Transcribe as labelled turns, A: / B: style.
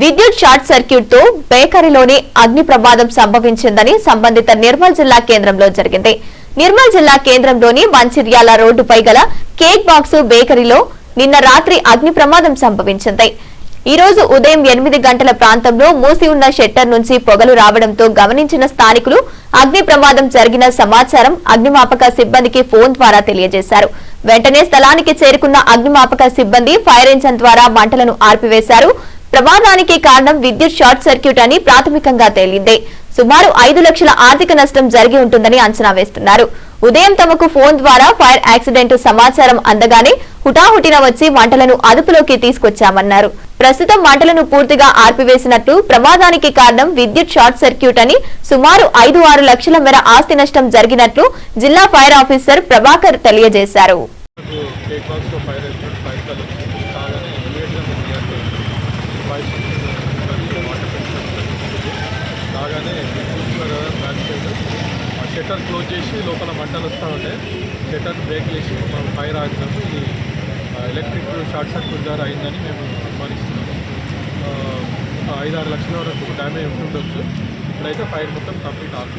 A: విద్యుత్ షార్ట్ సర్క్యూట్తో బేకరీలోని అగ్ని ప్రమాదం సంభవించిందని సంబంధిత నిర్మల్ జిల్లా కేంద్రంలో జరిగింది. నిర్మల్ జిల్లా కేంద్రంలోని మంచిర్యాల రోడ్డుపై గల కేక్ బాక్స్ బేకరీలో నిన్న రాత్రి అగ్ని ప్రమాదం సంభవించింది. ఈ రోజు ఉదయం ఎనిమిది గంటల ప్రాంతంలో మూసి ఉన్న షట్టర్ నుంచి పొగలు రావడంతో గమనించిన స్థానికులు అగ్ని ప్రమాదం జరిగిన సమాచారం అగ్నిమాపక సిబ్బందికి ఫోన్ ద్వారా తెలియజేశారు. వెంటనే స్థలానికి చేరుకున్న అగ్నిమాపక సిబ్బంది ఫైర్ ఇంజన్ ద్వారా మంటలను ఆర్పివేశారు. ప్రమాదానికి కారణం విద్యుత్ షార్ట్ సర్క్యూట్ అని ప్రాథమికంగా తేలింది. సుమారు ఐదు లక్షల ఆర్థిక నష్టం జరిగి ఉంటుందని అంచనా వేస్తున్నారు. ఉదయం తమకు ఫోన్ ద్వారా ఫైర్ యాక్సిడెంట్ సమాచారం అందగానే హుటాహుటిన వచ్చి మంటలను అదుపులోకి తీసుకొచ్చామన్నారు. ప్రస్తుతం మంటలను పూర్తిగా ఆర్పివేసినట్లు ప్రమాదానికి కారణం విద్యుత్ షార్ట్ సర్క్యూట్ అని సుమారు ఐదు ఆరు లక్షల మేర ఆస్తి నష్టం జరిగినట్లు జిల్లా ఫైర్ ఆఫీసర్ ప్రభాకర్ తెలియజేశారు.
B: రాగానే చూస్తున్నారు కదా సైడ్ ఆ షట్టర్ క్లోజ్ చేసి లోపల మంటలు వస్తూ ఉంటాయి షట్టర్ బ్రేక్ చేసి మనం ఫైర్ ఆగినాము ఇది ఎలక్ట్రిక్ షార్ట్ సర్క్యూట్ ద్వారా అయిందని మేము అనుమానిస్తున్నాము ఐదారు ఐదు ఆరు లక్షల వరకు డ్యామేజ్ ఉంటుండొచ్చు. ఇప్పుడైతే ఫైర్ మొత్తం కంప్లీట్ ఆఫ్